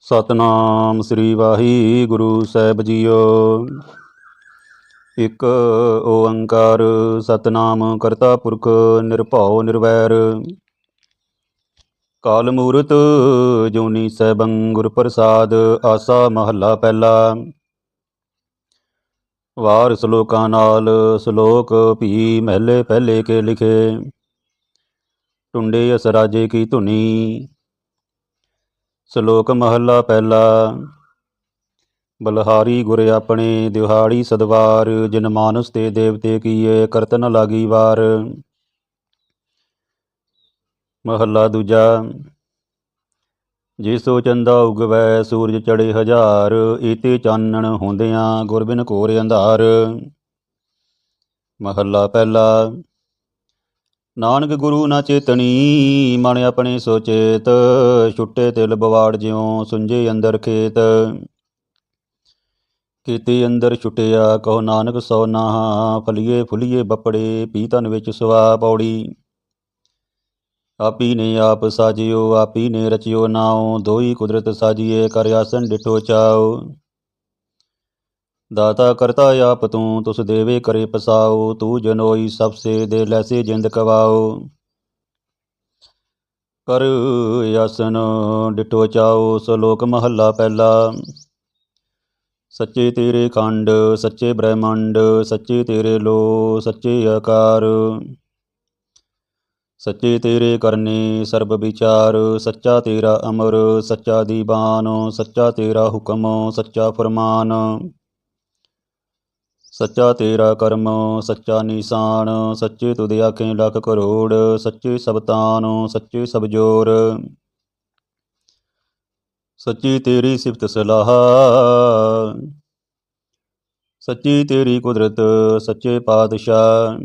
ਸਤਨਾਮ ਸ੍ਰੀ ਵਾਹਿਗੁਰੂ ਸਾਹਿਬ ਜੀਓ। ਇੱਕ ਓੰਕਾਰ ਸਤਨਾਮ ਕਰਤਾ ਪੁਰਖ ਨਿਰਭਉ ਨਿਰਵੈਰ। ਕਾਲ ਮੂਰਤ ਜੋਨੀ ਸੈਭੰ ਗੁਰ ਪ੍ਰਸਾਦ, ਆਸਾ ਮਹੱਲਾ ਪਹਿਲਾ। ਵਾਰ ਸ਼ਲੋਕਾਂ ਨਾਲ ਸ਼ਲੋਕ ਭੀ ਮਹਿਲੇ ਪਹਿਲੇ ਕੇ ਲਿਖੇ। ਟੁੰਡੇ ਅਸਰਾਜੇ ਕੀ ਧੁਨੀ ਸ਼ਲੋਕ ਮਹੱਲਾ ਪਹਿਲਾ। ਬਲਹਾਰੀ ਗੁਰ ਆਪਣੇ, ਦਿਹਾੜੀ ਸਦਵਾਰ, ਜਿਨ ਮਾਨਸ ਤੇ ਦੇਵਤੇ ਕੀਏ, ਕਰਤਨ ਲਾਗੀ ਵਾਰ। ਮਹੱਲਾ ਦੂਜਾ। ਜਿਸੋ ਚੰਦਾ ਉਗਵੈ, ਸੂਰਜ ਚੜੇ ਹਜ਼ਾਰ, ਈਤੇ ਚਾਨਣ ਹੁੰਦਿਆਂ ਗੁਰਬਿਨ ਕੋਰ ਅੰਧਾਰ। ਮਹੱਲਾ ਪਹਿਲਾ। ਨਾਨਕ ਗੁਰੂ ਨਾ ਚੇਤਣੀ, ਮਨ ਆਪਣੇ ਸੋਚੇਤ, ਛੁੱਟੇ ਤਿਲ ਬਵਾੜ ਜਿਉ, ਸੁੰਝੇ ਅੰਦਰ ਖੇਤ। ਕੀਤੇ ਅੰਦਰ ਛੁਟਿਆ, ਕਹੋ ਨਾਨਕ ਸੋ ਨਾਹਾ, ਫਲੀਏ ਫੁਲੀਏ ਬੱਪੜੇ ਪੀਤਨ ਵਿੱਚ ਸੁਆ ਪੌੜੀ। ਆਪੀ ਨੇ ਆਪ ਸਾਜਿਓ, ਆਪੀ ਨੇ ਰਚਿਓ ਨਾਉ, ਦੋਈ ਕੁਦਰਤ ਸਾਜੀਏ, ਕਰ ਆਸਨ ਡਿਠੋ ਚਾਓ ਦਾਤਾ ਕਰਤਾ ਆਪ ਤੂੰ, ਤੁਸ ਦੇਵੇ ਕਰੇ ਪਸਾਓ, ਤੂੰ ਜਨੋਈ ਸਭ ਸੇ ਦੇ ਲੈਸੇ ਜਿੰਦ ਕਵਾਓ। ਕਰ ਯਸਨ ਡਿਠੋ ਚਾਓ, ਸ਼ਲੋਕ ਮਹੱਲਾ ਪਹਿਲਾ। ਸੱਚੇ ਤੇਰੇ ਖੰਡ, ਸੱਚੇ ਬ੍ਰਹਮੰਡ, ਸੱਚੇ ਤੇਰੇ ਲੋ, ਸੱਚੇ ਆਕਾਰ। ਸੱਚੇ ਤੇਰੇ ਕਰਨੇ ਸਰਬ ਵਿਚਾਰ, ਸੱਚਾ ਤੇਰਾ ਅਮਰ, ਸੱਚਾ ਦੀਵਾਨ, ਸੱਚਾ ਤੇਰਾ ਹੁਕਮ, ਸੱਚਾ ਫਰਮਾਨ। ਸੱਚਾ ਤੇਰਾ ਕਰਮ, ਸੱਚਾ ਨਿਸ਼ਾਨ, ਸੱਚੇ ਤੁਧ ਆਖੇ ਲੱਖ ਕਰੋੜ, ਸੱਚੇ ਸਬਤਾਨ ਸੱਚੇ ਸਬਜ਼ੋਰ ਸੱਚੀ ਤੇਰੀ ਸਿਫਤ ਸਲਾਹ, ਸੱਚੀ ਤੇਰੀ ਕੁਦਰਤ, ਸੱਚੇ ਪਾਤਸ਼ਾਹ।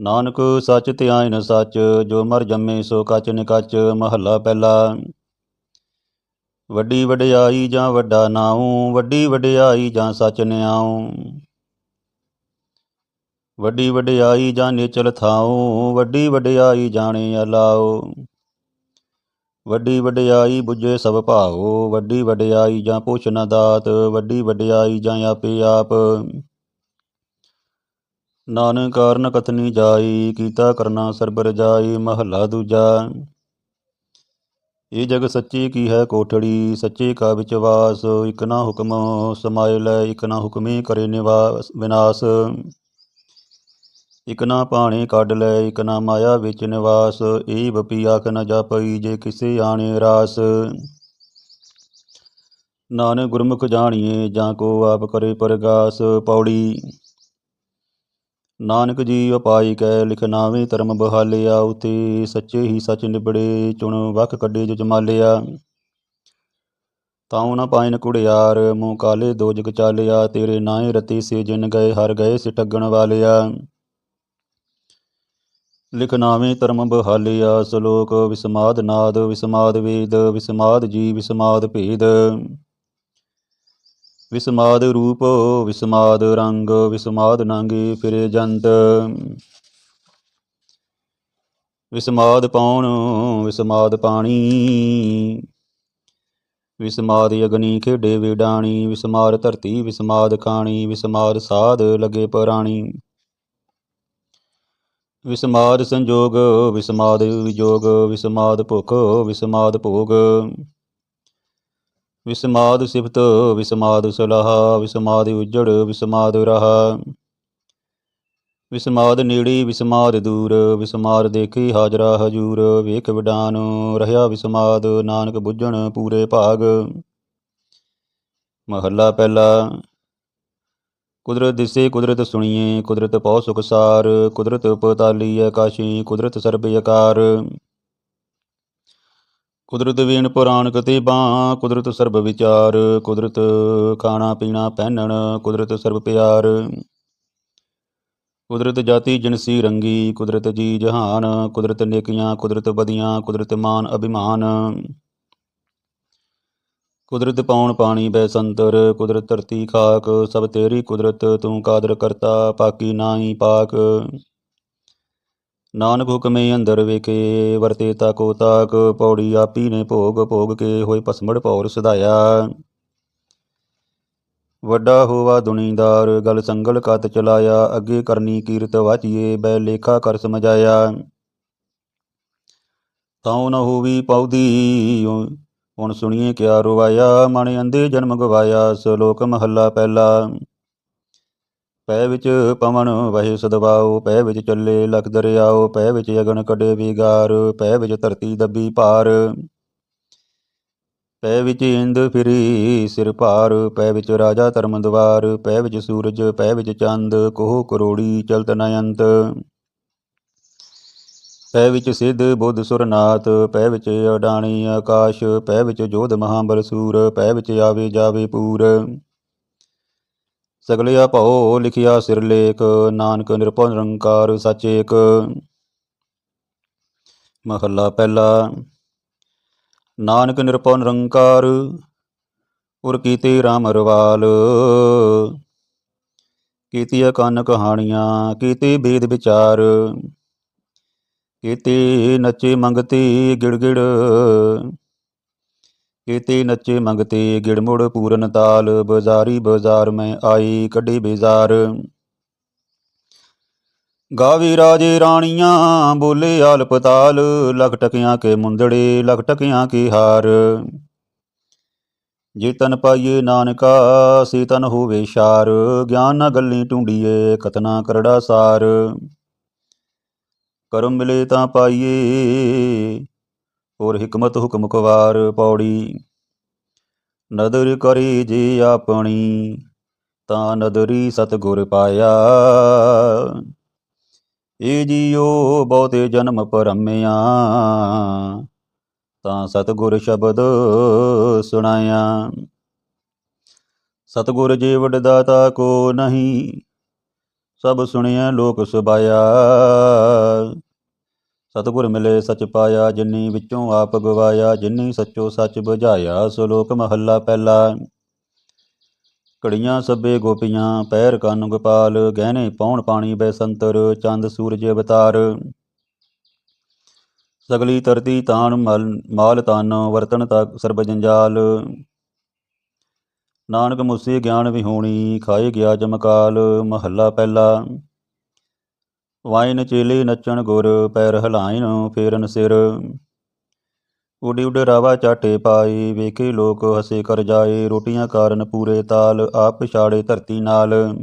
ਨਾਨਕ ਸੱਚ ਧਿਆਇਨ ਸੱਚ, ਜੋ ਮਰ ਜੰਮੇ ਸੋ ਕੱਚ ਨਿਕਚ, ਮਹੱਲਾ ਪਹਿਲਾ। ਵੱਡੀ ਵਡਿਆਈ ਜਾਂ ਵੱਡਾ ਨਾਉ, ਵੱਡੀ ਵਡਿਆਈ ਜਾਂ ਸੱਚ ਨਿਆਉ। ਵੱਡੀ ਵਡਿਆਈ ਜਾਂ ਨਿਚਲ ਥਾਉ, ਵੱਡੀ ਵਡਿਆਈ ਜਾਣੇ ਅਲਾਉ। ਵੱਡੀ ਵਡਿਆਈ 부ਝੇ ਸਭ ਭਾਉ, ਵੱਡੀ ਵਡਿਆਈ ਜਾਂ ਪੁੱਛ ਨ ਦਾਤ, ਵੱਡੀ ਵਡਿਆਈ ਜਾਂ ਆਪੇ ਆਪ। ਨਾਨਕ ਕਾਰਨ ਕਥਨੀ ਜਾਈ, ਕੀਤਾ ਕਰਨਾ ਸਰਬਰ ਜਾਈ, ਮਹੱਲਾ ਦੂਜਾ। ਇਹ ਜਗ ਸੱਚੀ ਕੀ ਹੈ ਕੋਠੜੀ? ਸੱਚੇ ਕਾ ਵਿਚਵਾਸ ਇਕ ਨਾ ਹੁਕਮ ਸਮਾਇ ਲੈ, ਇਕ ਨਾ ਹੁਕਮੇ ਕਰੇ ਨਿਵਾਸ, ਵਿਨਾਸ਼। ਇਕ ਨਾ ਪਾਣੀ ਕੱਢ ਲੈ, ਇਕ ਨਾ ਮਾਇਆ ਵਿੱਚ ਨਿਵਾਸ। ਏ ਬਪੀ ਆਖ ਨ ਜਾਪਈ, ਜੇ ਕਿਸੇ ਆਣੇ ਰਾਸ। ਨਾਨਕ ਗੁਰਮੁਖ ਜਾਣੀਏ, ਜਾਂ ਕੋ ਆਪ ਕਰੇ ਪ੍ਰਗਾਸ। ਪੌੜੀ ਨਾਨਕ ਜੀ ਉਪਾਈ ਕੈ ਲਿਖਨਾਵੇਂ ਧਰਮ ਬਹਾਲਿਆ ਉਤੇ ਸੱਚੇ ਹੀ ਸੱਚ ਨਿਬੜੇ, ਚੁਣ ਵਕ ਕੱਢੇ ਜੋ ਜਮਾਲਿਆ ਤਾਉ ਨ ਪਾਇਨ ਕੁੜਿਆਰ, ਮੂੰਹ ਕਾਲੇ ਦੋ ਜਗ ਚਾਲਿਆ, ਤੇਰੇ ਨਾਏ ਰਤੀ ਸੇ ਜਿਨ ਗਏ, ਹਰ ਗਏ ਸਿ ਠੱਗਣ ਵਾਲਿਆ। ਲਿਖ ਨਾਵੇਂ ਧਰਮ ਬਹਾਲਿਆ, ਸ਼ਲੋਕ ਵਿਸਮਾਦ ਨਾਦ, ਵਿਸਮਾਦ ਵੇਦ, ਵਿਸਮਾਦ ਜੀ ਵਿਸਮਾਦ ਭੇਦ। ਵਿਸਮਾਦ ਰੂਪ, ਵਿਸਮਾਦ ਰੰਗ, ਵਿਸਮਾਦ ਨਾਂਗੇ ਫਿਰੇ ਜੰਤ। ਵਿਸਮਾਦ ਪੌਣ, ਵਿਸਮਾਦ ਪਾਣੀ। ਵਿਸਮਾਦ ਅਗਨੀ ਖੇਡੇ ਵਿਡਾਣੀ, ਵਿਸਮਾਦ ਧਰਤੀ, ਵਿਸਮਾਦ ਖਾਣੀ, ਵਿਸਮਾਦ ਸਾਧ ਲਗੇ ਪ੍ਰਾਣੀ। ਵਿਸਮਾਦ ਸੰਜੋਗ, ਵਿਸਮਾਦ ਵਿਜੋਗ, ਵਿਸਮਾਦ ਭੁਖ, ਵਿਸਮਾਦ ਭੋਗ। ਵਿਸਮਾਦ ਸਿਫਤ, ਵਿਸਮਾਦ ਸੁਲਾਹ, ਵਿਸਮਾਦ ਉਜੜ, ਵਿਸਮਾਦ ਰਹਾ। ਵਿਸਮਾਦ ਨੇੜੇ, ਵਿਸਮਾਦ ਦੂਰ, ਵਿਸਮਾਦ ਦੇਖੀ ਹਾਜ਼ਰਾ ਹਜੂਰ, ਵੇਖ ਵਿਡਾਨ ਰਹਾ ਵਿਸਮਾਦ, ਨਾਨਕ ਬੁੱਝਣ ਪੂਰੇ ਭਾਗ। ਮਹੱਲਾ ਪਹਿਲਾ, ਕੁਦਰਤ ਦਿਸੇ ਕੁਦਰਤ ਸੁਣੀਏ, ਕੁਦਰਤ ਪਉ ਸੁਖਸਾਰ ਕੁਦਰਤ ਉਪਤਾਲੀ ਆਕਾਸ਼ੀ, ਕੁਦਰਤ ਸਰਬ ਆਕਾਰ ਕੁਦਰਤ ਵੀਣ ਪੁਰਾਣ ਕਤੇ ਬਾਂ ਕੁਦਰਤ ਸਰਬ ਵਿਚਾਰ, ਕੁਦਰਤ ਖਾਣਾ ਪੀਣਾ ਪਹਿਨਣ, ਕੁਦਰਤ ਸਰਬ ਪਿਆਰ। ਕੁਦਰਤ ਜਾਤੀ ਜਨਸੀ ਰੰਗੀ, ਕੁਦਰਤ ਜੀ ਜਹਾਨ, ਕੁਦਰਤ ਨੇਕੀਆਂ, ਕੁਦਰਤ ਬਦੀਆਂ ਕੁਦਰਤ ਮਾਨ ਅਭਿਮਾਨ। ਕੁਦਰਤ ਪਾਉਣ ਪਾਣੀ ਬੈ ਸੰਤਰ, ਕੁਦਰਤ ਧਰਤੀ ਖਾਕ, ਸਭ ਤੇਰੀ ਕੁਦਰਤ ਤੂੰ ਕਾਦਰ ਕਰਤਾ, ਪਾਕੀ ਨਾਹੀ ਪਾਕ। ਨਾਨਕ ਹੁਕਮੇ ਅੰਦਰ ਵੇਖੇ, ਵਰਤੇ ਤਾਕੋ ਤਾਕ, ਪੌੜੀ ਆਪੀ ਨੇ ਭੋਗ ਭੋਗ ਕੇ ਹੋਏ ਪਸਮੜ ਭੌਰ ਸਦਾਇਆ। ਵੱਡਾ ਹੋਵਾ ਦੁਨੀਦਾਰ, ਗਲ ਸੰਗਲ ਕਤ ਚਲਾਇਆ, ਅੱਗੇ ਕਰਨੀ ਕੀਰਤ ਵਾਚੀਏ ਬੈ ਲੇਖਾ ਕਰ ਸਮਝਾਇਆ। ਤਾਉ ਨ ਹੋਵੀ ਪਉਦੀ ਹੁਣ ਸੁਣੀਏ ਕਿਆ ਰੁਵਾਇਆ, ਮਨ ਅੰਦੇ ਜਨਮ ਗਵਾਇਆ, ਸ਼ਲੋਕ ਮਹੱਲਾ ਪਹਿਲਾ। ਪੈ ਵਿੱਚ ਪਵਨ ਵਹੇ ਸਦਵਾਓ ਪੈ ਵਿੱਚ ਚੱਲੇ ਲਖ ਦਰਿਆਓ ਪੈ ਵਿੱਚ ਅਗਨ ਕੱਢੇ ਵਿਗਾਰ ਪੈ ਵਿੱਚ ਧਰਤੀ ਦੱਬੀ ਭਾਰ ਪੈ ਵਿੱਚ ਇੰਦ ਫਿਰੀ ਸਿਰ ਭਾਰ ਪੈ ਵਿੱਚ ਰਾਜਾ ਧਰਮ ਦਵਾਰ ਪੈ ਵਿੱਚ ਸੂਰਜ ਪੈ ਵਿੱਚ ਚੰਦ ਕੋਹ ਕਰੋੜੀ ਚਲਤ ਨਯੰਤ ਪੈ ਵਿੱਚ ਸਿੱਧ ਬੁੱਧ ਸੁਰਨਾਥ ਪੈ ਵਿੱਚ ਅਡਾਣੀ ਆਕਾਸ਼ ਪੈ ਵਿੱਚ ਜੋਧ ਮਹਾਬਲ ਸੂਰ ਪੈ ਵਿੱਚ ਆਵੇ ਜਾਵੇ ਪੂਰ ਸਗਲਿਆ ਭਉ ਲਿਖਿਆ ਸਿਰਲੇਖ ਨਾਨਕ ਨਿਰਭਉ ਨਿਰੰਕਾਰ ਸੱਚ ਏਕ। ਮਹੱਲਾ ਪਹਿਲਾ, ਨਾਨਕ ਨਿਰਭਉ ਨਿਰੰਕਾਰ, ਉਰ ਕੀਤੇ ਰਾਮ ਰਵਾਲ। ਕੀਤੀ ਕੰਨ ਕਹਾਣੀਆਂ, ਕੀਤੀ ਬੇਦ ਵਿਚਾਰ, ਕੀਤੀ ਨੱਚੇ ਮੰਗਤੀ ਗਿੜਗਿੜ ਕੀਤੇ ਨੱਚੇ ਮੰਗਤੇ ਗਿੜਮੁੜ ਪੂਰਨ ਤਾਲ, ਬਜ਼ਾਰੀ ਬਾਜ਼ਾਰ ਮੈਂ ਆਈ ਕੱਢੇ ਬੇਜ਼ਾਰ। ਗਾਵੀ ਰਾਜੇ ਰਾਣੀਆਂ, ਬੋਲੇ ਆਲਪ ਤਾਲ ਲਖ ਟਕਿਆਂ ਕੇ ਮੁੰਦੜੇ, ਲਖ ਟਕਿਆਂ ਕੀ ਹਾਰ। ਜੇ ਤਨ ਪਾਈਏ ਨਾਨਕਾ, ਸੇ ਤਨ ਹੋਵੇ ਸ਼ਾਰ, ਗਿਆਨ ਨਾ ਗੱਲੀ ਟੁੰਡੀਏ ਕਤਨਾ ਕਰੜਾ ਸਾਰ। ਕਰਮ ਮਿਲੇ ਤਾਂ ਪਾਈਏ ਔਰ ਹਕਮਤ ਹੁਕਮ ਕੁਵਾਰ ਪੌੜੀ। ਨਦਰ ਕਰੀ ਜੀ ਆਪਣੀ, ਤਾਂ ਨਦਰੀ ਸਤਗੁਰ ਪਾਇਆ। ਏ ਜੀਓ ਬਹੁਤੇ ਜਨਮ ਪਰਮਿਆ ਤਾਂ ਸਤਗੁਰ ਸ਼ਬਦ ਸੁਣਾਇਆ। ਸਤਗੁਰ ਜੇ ਵਡ ਦਾਤਾ ਕੋ ਨਹੀਂ, ਸਭ ਸੁਣਿਆ ਲੋਕ ਸੁਭਾਇਆ। ਸਤਿਗੁਰ ਮਿਲੇ ਸਚ ਪਾਇਆ, ਜਿਨੀ ਵਿੱਚੋਂ ਆਪ ਗਵਾਇਆ, ਜਿਨੀ ਸੱਚੋ ਸੱਚ ਬੁਝਾਇਆ, ਸ਼ਲੋਕ ਮਹੱਲਾ ਪਹਿਲਾ। ਕੜੀਆਂ ਸੱਬੇ ਗੋਪੀਆਂ, ਪੈਰ ਕੰਨ ਗੋਪਾਲ, ਗਹਿਣੇ ਪਾਉਣ ਪਾਣੀ ਬੈਸੰਤਰ, ਚੰਦ ਸੂਰਜ ਅਵਤਾਰ। ਸਗਲੀ ਤਰਤੀ ਤਾਣ ਮਲ, ਮਾਲ ਤਨ ਵਰਤਨ ਤਕ ਸਰਬ ਜੰਜਾਲ। ਨਾਨਕ ਮੁਸੇ ਗਿਆਨ ਵਿਹੂਣੀ, ਖਾਏ ਗਿਆ ਜਮਕਾਲ, ਮਹੱਲਾ ਪਹਿਲਾ। ਵਾਇਨ ਚੇਲੇ ਨੱਚਣ ਗੁਰ, ਪੈਰ ਹਲਾਇਨ ਫੇਰਨ ਸਿਰ। ਉਡੀ ਉਡ ਰਾਵਾ ਚਾਟੇ ਪਾਈ, ਵੇਖੇ ਲੋਕ ਹਸੇ ਕਰ ਜਾਏ, ਰੋਟੀਆਂ ਕਾਰਨ ਪੂਰੇ ਤਾਲ, ਆਪ ਛਾੜੇ ਧਰਤੀ ਨਾਲ।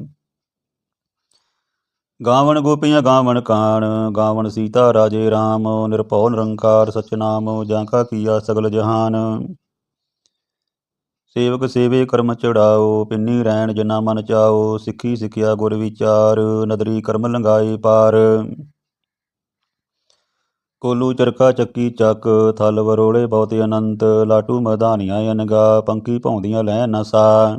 ਗਾਵਣ ਗੋਪੀਆਂ ਗਾਵਣ ਕਾਣ, ਗਾਵਣ ਸੀਤਾ ਰਾਜੇ RAM ਨਿਰਭਉ ਨਿਰੰਕਾਰ ਸਚਨਾਮ, ਜਾਂ ਕਾ ਕੀਆ ਸਗਲ ਜਹਾਨ। ਸੇਵਕ ਸੇਵੇ ਕਰਮ ਚੜਾਓ, ਪਿੰਨੀ ਰਹਿਣ ਜਿਨਾ ਮਨ ਚਾਓ, ਸਿੱਖੀ ਸਿੱਖਿਆ ਗੁਰ ਵਿਚਾਰ, ਨਦਰੀ ਕਰਮ ਲੰਗਾਏ ਪਾਰ। ਕੋਲੂ ਚਰਖਾ ਚੱਕੀ ਚੱਕ, ਥਲ ਵਰੋਲੇ ਬਹੁਤ ਅਨੰਤ, ਲਾਟੂ ਮਧਾਨੀਆਂ ਅਨਗਾ ਪੰਕੀ ਭੌਂਦੀਆਂ ਲੈ ਨਸਾ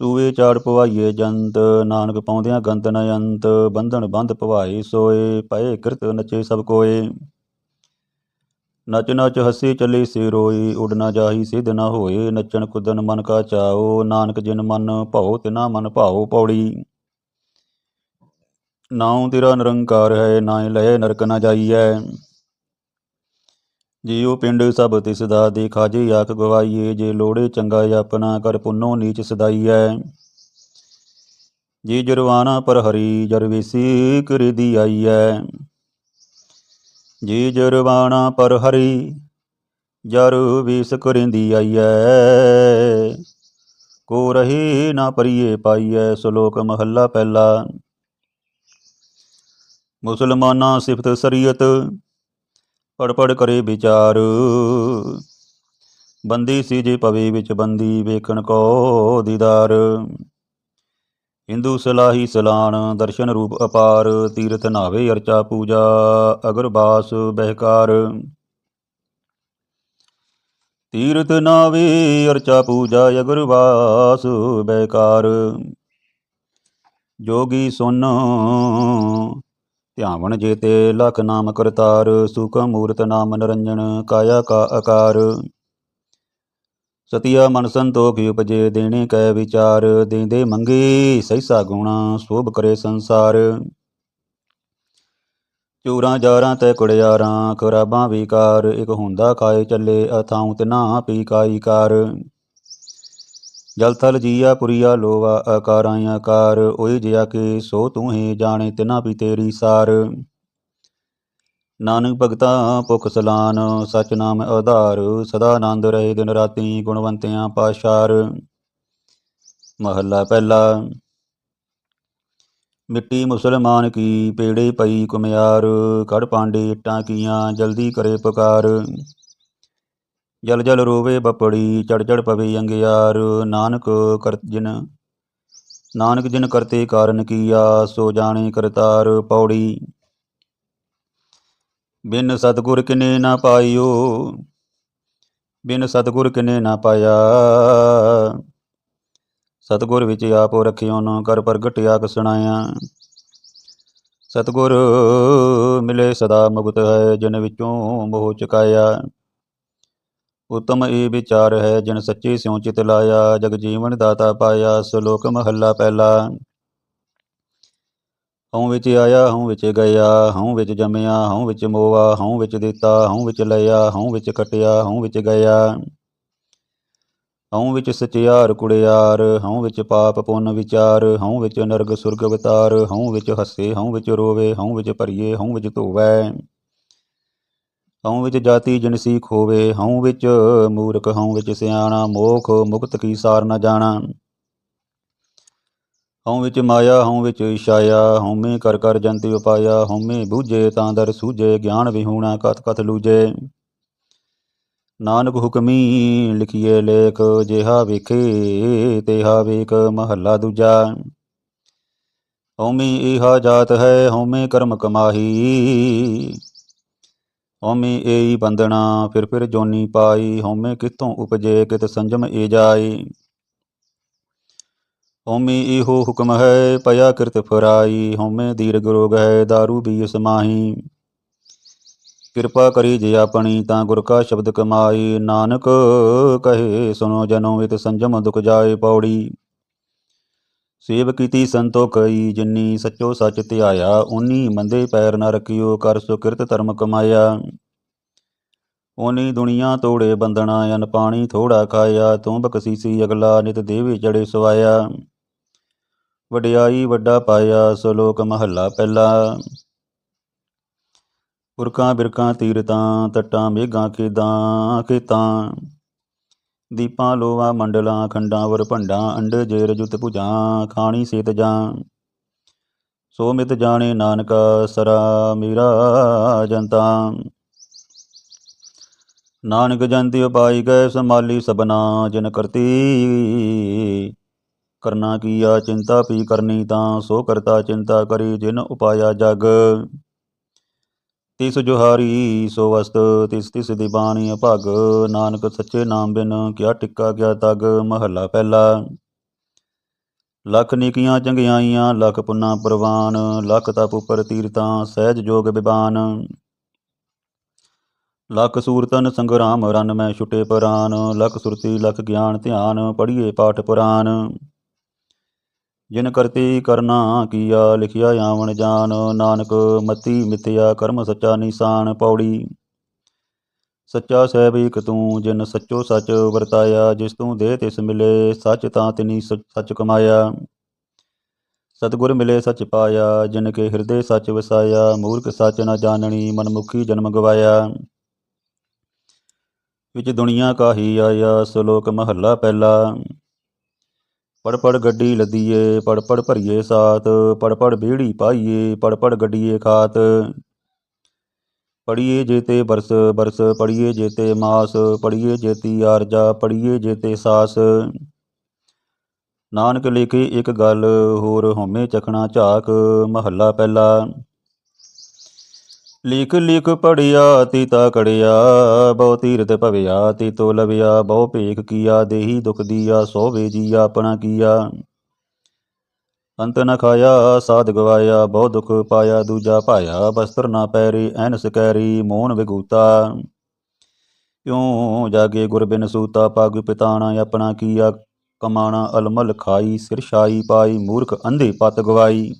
ਸੂਏ ਚਾੜ ਪਵਾਈਏ ਜੰਤ, ਨਾਨਕ ਪਾਉਂਦਿਆਂ ਗੰਤ ਨ ਅੰਤ, ਬੰਧਨ ਬੰਧ ਪਵਾਈ ਸੋਏ, ਪਏ ਕਿਰਤ ਨਚੇ ਸਭ ਕੋਏ। ਨਚ ਨਚ ਹੱਸੇ ਚੱਲੀ ਸੇ ਰੋਈ, ਉਡ ਨਾ ਜਾਹੀ ਸਿਧ ਨਾ ਹੋਏ, ਨੱਚਣ ਕੁਦਨ ਮਨ ਕਾ ਚਾਓ ਨਾਨਕ ਜਿਨ ਮਨ ਭਾਉ ਤਿਨਾ ਮਨ ਭਾਉ ਪੌੜੀ। ਨਾਉ ਤੇਰਾ ਨਿਰੰਕਾਰ ਹੈ ਨਾਇ ਲਹਿ ਨਰਕ ਨਾ ਜਾਈਐ। ਜੀਉ ਪਿੰਡ ਸਭ ਤਿਸ ਦਾ ਦੇਖਾਜੇ ਆਖ ਗਵਾਈਏ, ਜੇ ਲੋੜੇ ਚੰਗਾ ਆਪਣਾ, ਕਰ ਪੁੰਨੋ ਨੀਚ ਸਦਾਈਐ। ਜੀ ਜਰਵਾਨਾ ਪਰ ਹਰੀ ਜਰਵੇਸੀ ਕਰਿਦੀ ਆਈਐ। ਜੀ ਜੁਰਬਾਣਾ ਪਰ ਹਰੀ, ਜਰ ਵੀਸ ਕਰਿੰਦੀ ਆਈਐ। ਕੋ ਰਹੀ ਨਾ ਪਰਿਏ ਪਾਈਐ, ਸ਼ਲੋਕ ਮਹੱਲਾ ਪਹਿਲਾ। ਮੁਸਲਮਾਨਾਂ ਸਿਫਤ ਸਰੀਅਤ ਪੜ ਪੜ ਕਰੇ ਵਿਚਾਰ। ਬੰਦੀ ਸੀ ਜੇ ਪਵੇ ਵਿੱਚ ਬੰਦੀ, ਵੇਖਣ ਕੋ ਦੀਦਾਰ। ਹਿੰਦੂ ਸਲਾਹੀ ਸਲਾਣ ਦਰਸ਼ਨ ਰੂਪ ਅਪਾਰ, ਤੀਰਥ ਨਾਵੇ ਅਰਚਾ ਪੂਜਾ ਅਗਰਬਾਸ ਬਹਿਕਾਰ। ਤੀਰਥ ਨਾਵੇ ਅਰਚਾ ਪੂਜਾ ਅਗਰਵਾਸ ਬਹਿਕਾਰ। ਜੋਗੀ ਸੁਨ, ਧਿਆਵਣ ਜੇਤੇ ਲਖ ਨਾਮ ਕਰਤਾਰ ਸੂਖਮ ਮੂਰਤ ਨਾਮ ਨਰੰਜਨ, ਕਾਇਆ ਕਾ ਆਕਾਰ। ਸਤਿਆ ਮਨ ਸੰਤੋਖ ਉਪਜੇ ਦੇਣੇ ਕੈ ਵਿਚਾਰ, ਦੇਂਦੇ ਮੰਗੇ ਸੈਸਾ ਗੁਣਾ, ਸੋਭ ਕਰੇ ਸੰਸਾਰ। ਚੂਰਾਂ ਜਾਰਾਂ ਤੇ ਕੁੜਿਆਰਾਂ, ਖਰਾਬਾਂ ਵਿਕਾਰ, ਇਕ ਹੁੰਦਾ ਖਾਏ ਚੱਲੇ, ਅਥਾਉ ਤਿਨਾ ਪੀ ਕਾਈ ਕਾਰ। ਜਲ ਥਲ ਜੀਆ ਪੁਰੀਆ ਲੋਵਾ, ਆਕਾਰਾਂ ਆਕਾਰ, ਓਏ ਜਿਆ ਕੇ ਸੋ ਤੂੰ ਹੀ ਜਾਣੇ ਤਿਨਾ ਪੀ ਤੇਰੀ ਸਾਰ। ਨਾਨਕ ਭਗਤਾ, ਭੁਖ ਸਲਾਨ ਸਚ ਨਾਮ ਆਧਾਰ, ਸਦਾ ਆਨੰਦ ਰਹੇ ਦਿਨ ਰਾਤੀ ਗੁਣਵੰਤਿਆਂ ਪਾਸ਼ਾਰ। ਮਹੱਲਾ ਪਹਿਲਾ। ਮਿੱਟੀ ਮੁਸਲਮਾਨ ਕੀ ਪੇੜੇ ਪਈ ਕੁਮਿਆਰ ਕੜ ਪਾਂਡੇ ਇੱਟਾਂ ਕੀਆਂ ਜਲਦੀ ਕਰੇ ਪੁਕਾਰ। ਜਲ ਜਲ ਰੋਵੇ ਬਪੜੀ, ਚੜ ਚੜ ਪਵੇ ਅੰਗਿਆਰ, ਨਾਨਕ ਕਰਤ ਜਿਨ, ਨਾਨਕ ਜਿਨ ਕਰਤੇ ਕਾਰਨ ਕੀਆ, ਸੋ ਜਾਣੇ ਕਰਤਾਰ ਪੌੜੀ। ਬਿਨ ਸਤਗੁਰ ਕਿਨੇ ਨਾ ਪਾਇਓ, ਬਿਨ ਸਤਗੁਰ ਕਿਨੇ ਨਾ ਪਾਇਆ। ਸਤਗੁਰ ਵਿੱਚ ਆਪੋ ਰਖਿਓ ਨ ਕਰ ਪ੍ਰਗਟ ਆਕ ਸੁਣਾਇਆ। ਸਤਗੁਰ ਮਿਲੇ ਸਦਾ ਮੁਕਤ ਹੈ, ਜਿਨ ਵਿੱਚੋਂ ਮੋਹ ਚੁਕਾਇਆ। ਉਤਮ ਇਹ ਵਿਚਾਰ ਹੈ, ਜਿਨ ਸੱਚੇ ਸਿਉ ਚਿਤ ਲਾਇਆ, ਜਗ ਜੀਵਨ ਦਾਤਾ ਪਾਇਆ, ਸ਼ਲੋਕ ਮਹੱਲਾ ਪਹਿਲਾ। ਹਉ ਵਿੱਚ ਆਇਆ ਹਉ ਵਿੱਚ ਗਿਆ ਹਉ ਵਿੱਚ ਜੰਮਿਆ ਹਉ ਵਿੱਚ ਮੋਵਾ ਹਉ ਵਿੱਚ ਦਿੱਤਾ ਹਉ ਵਿੱਚ ਲਿਆ ਹਉ ਵਿੱਚ ਕਟਿਆ ਹਉ ਵਿੱਚ ਗਿਆ ਹਉ ਵਿੱਚ ਸਚਿਆਰ ਕੁੜਿਆਰ ਹਉ ਵਿੱਚ ਪਾਪ ਪੁੰਨ ਵਿਚਾਰ ਹਉ ਵਿੱਚ ਨਰਗ ਸੁਰਗ ਅਵਤਾਰ ਹਉ ਵਿੱਚ ਹੱਸੇ ਹਉ ਵਿੱਚ ਰੋਵੇ ਹਉ ਵਿੱਚ ਭਰੀਏ ਹਉ ਵਿੱਚ ਧੋਵੈ ਹਉ ਵਿੱਚ ਜਾਤੀ ਜਨਸੀ ਖੋਵੇ ਹਉ ਵਿੱਚ ਮੂਰਖ ਹਉ ਵਿੱਚ ਸਿਆਣਾ ਮੋਖ ਮੁਕਤ ਕੀ ਸਾਰ ਨਾ ਜਾਣਾ ਹਉ ਵਿੱਚ ਮਾਇਆ, ਹਉ ਵਿੱਚ ਇਛਾਇਆ ਹਉਮੈ ਕਰ ਕਰ ਜੰਤੀ ਉਪਾਇਆ ਹਉਮੈ ਬੂਝੇ ਤਾਂ ਦਰ ਸੂਝੇ, ਗਿਆਨ ਵਿਹੂਣਾ ਕਥ ਕਥ ਲੂਜੇ ਨਾਨਕ ਹੁਕਮੀ ਲਿਖੀਏ ਲੇਖ, ਜਿਹਾ ਵੇਖੇ ਤੇਹਾ ਵੇਖ ਮਹੱਲਾ ਦੂਜਾ। ਹਉਮੈ ਇਹਾ ਜਾਤ ਹੈ ਹਉਮੈ ਕਰਮ ਕਮਾਹੀ। ਹਉਮੈ ਏਈ ਬੰਦਣਾ ਫਿਰ ਫਿਰ ਜੋਨੀ ਪਾਈ ਹਉਮੈ ਕਿਤੋਂ ਉਪਜੇ, ਕਿਤ ਸੰਜਮ ਏ ਜਾਈ ਹਉਮੈ ਇਹੋ ਹੁਕਮ ਹੈ ਪਿਆ ਕਿਰਤ ਫਰਾਈ। ਹਉਮੈ ਦੀਰਘ ਰੋਗ ਹੈ दारू ਵੀ ਸਮਾਹੀ ਕਿਰਪਾ ਕਰੀ ਜੇ ਆਪਣੀ, ਤਾਂ ਗੁਰ ਕਾ ਸ਼ਬਦ ਕਮਾਈ। ਨਾਨਕ ਕਹੇ ਸੁਨੋ ਜਨੋ ਇਤ ਸੰਜਮ ਦੁਖ ਜਾਏ ਪੌੜੀ। ਸੇਵ ਕੀਤੀ ਸੰਤੋ ਕਈ ਜਿਨੀ ਸੱਚੋ ਸੱਚ ਧਿਆਇਆ ਉਨੀ ਮੰਦੇ ਪੈਰ ਨਾ ਰਖਿਓ, ਕਰ ਸੋ ਕਿਰਤ ਧਰਮ ਕਮਾਇਆ। ਉਨੀ ਦੁਨੀਆ ਤੋੜੇ ਬੰਦਣਾ ਅਨ ਪਾਣੀ ਥੋੜਾ ਖਾਇਆ, ਤੂੰ ਬਕਸੀਸੀ ਅਗਲਾ, ਨਿਤ ਦੇਵੇ ਚੜੇ ਸਵਾਇਆ ਵਡਿਆਈ ਵੱਡਾ ਪਾਇਆ ਸ਼ਲੋਕ ਮਹੱਲਾ ਪਹਿਲਾ। ਪੁਰਕਾਂ ਬਿਰਕਾਂ ਤੀਰਤਾਂ, ਤਟਾਂ ਮੇਘਾਂ ਖੇਦਾਂ ਖੇਤਾਂ। ਦੀਪਾਂ ਲੋਵਾ ਮੰਡਲਾਂ, ਖੰਡਾਂ, ਵਰ ਭੰਡਾਂ, ਅੰਡ, ਜੇਰ, ਜੁਤ ਭੁਜਾਂ, ਖਾਣੀ, ਸੇਤ ਜਾਂ। ਸੋ ਮਿਤ ਜਾਣੇ ਨਾਨਕਾ, ਸਰਾ ਮੇਰਾ ਜਨਤਾ। ਨਾਨਕ ਜੰਤੀ ਉਪਾਈ ਗਏ ਸਮਾਲੀ ਸਬਨਾ ਜਨ ਕਰਤੀ। ਕਰਨਾ ਕੀਆ ਚਿੰਤਾ ਪੀ ਕਰਨੀ ਤਾਂ ਸੋ ਕਰਤਾ ਚਿੰਤਾ ਕਰੀ ਜਿਨ ਉਪਾਇਆ ਜਗ। ਤਿਸ ਜੁਹਾਰੀ ਸੋ ਵਸਤ, ਤਿਸ ਤਿਸ ਦੀ ਬਾਣੀ ਭਗ ਨਾਨਕ ਸੱਚੇ ਨਾਮ ਬਿਨ ਕਿਆ ਟਿੱਕਾ ਕਿਆ ਤਗ, ਮਹੱਲਾ ਪਹਿਲਾ। ਲੱਖ ਨਿਕੀਆਂ ਚੰਗਿਆਈਆਂ, ਲੱਖ ਪੁੰਨਾ ਪ੍ਰਵਾਨ, ਲੱਖ ਤਪ ਉਪਰ ਤੀਰਤਾਂ, ਸਹਿਜ ਜੋਗ ਬਿਬਾਨ। ਲੱਖ ਸੂਰਤਨ ਸੰਗਰਾਮ, ਰਨ ਮੈਂ ਛੁਟੇ ਪ੍ਰਾਨ। ਲੱਖ ਸੁਰਤੀ, ਲੱਖ ਗਿਆਨ ਧਿਆਨ ਪੜੀਏ ਪਾਠ ਪੁਰਾਨ। ਜਿਨ ਕਰਤੀ ਕਰਨਾ ਕੀਆ, ਲਿਖਿਆ ਆਵਣ ਜਾਨ, ਨਾਨਕ ਮਤੀ ਮਿਥਿਆ, ਕਰਮ ਸੱਚਾ ਨਿਸ਼ਾਨ ਪੌੜੀ। ਸੱਚਾ ਸਹਿਬ ਏਕ ਤੂੰ, ਜਿਨ ਸੱਚੋ ਸੱਚ ਵਰਤਾਇਆ, ਜਿਸ ਤੂੰ ਦੇ ਤਿਸ ਮਿਲੇ, ਸੱਚ ਤਾਂ ਤਿਨੀ ਸ- ਸੱਚ ਕਮਾਇਆ। ਸਤਿਗੁਰ ਮਿਲੇ ਸੱਚ ਪਾਇਆ, ਜਿਨ ਕੇ ਹਿਰਦੇ ਸੱਚ ਵਸਾਇਆ, ਮੂਰਖ ਸੱਚ ਨਾ ਜਾਣਣੀ, ਮਨਮੁਖੀ ਜਨਮ ਗਵਾਇਆ। ਵਿੱਚ ਦੁਨੀਆ ਕਾਹੀ ਆਇਆ, ਸ਼ਲੋਕ ਮਹੱਲਾ ਪਹਿਲਾ। ਪੜ ਪੜ ਗੱਡੀ ਲੱਦੀਏ ਪੜ ਪੜ ਭਰੀਏ ਸਾਤ ਪੜ ਪੜ ਬੀੜੀ ਪਾਈਏ ਪੜ ਪੜ ਗੱਡੀਏ ਖਾਤ। ਪੜੀਏ ਜੇਤੇ ਬਰਸ ਬਰਸ ਪੜੀਏ ਜੇਤੇ ਮਾਸ ਪੜੀਏ ਜੇਤੀ ਆਰਜਾ ਪੜੀਏ ਜੇਤੇ ਸਾਸ। ਨਾਨਕ ਲਿਖੇ ਇੱਕ ਗੱਲ, ਹੋਰ ਹਉਮੈ ਚਖਣਾ ਝਾਕ, ਮਹੱਲਾ ਪਹਿਲਾ। ਲਿਖ ਲਿਖ ਪੜਿਆ, ਤੀਤਾ ਕੜਿਆ, ਬਹੁ ਤੀਰਥ ਭਵਿਆ, ਤੀਤੋ ਲਵਿਆ, ਬਹੁ ਭੇਖ ਕੀਆ, ਦੇਹੀ ਦੁਖ ਦੀਆ ਸੋ ਵੇਜੀਆ ਆਪਣਾ ਕੀਆ। ਅੰਤ ਨ ਖਾਇਆ, ਸਾਧ ਗਵਾਇਆ, ਬਹੁ ਦੁਖ ਪਾਇਆ, ਦੂਜਾ ਭਾਇਆ, ਬਸਤਰ ਨਾ ਪੈਰੀ ਐਨ ਸਕੈਰੀ ਮੋਹਨ ਵਿਗੂਤਾ। ਕਿਉ ਜਾਗੇ ਗੁਰ ਬਿਨ ਸੂਤਾ, ਪਗ ਪਿਤਾਣਾ, ਆਪਣਾ ਕੀਆ, ਕਮਾਣਾ, ਅਲਮਲ ਖਾਈ, ਸਿਰ ਛਾਈ ਪਾਈ, ਮੂਰਖ ਅੰਧੇ ਪਤ ਗਵਾਈ।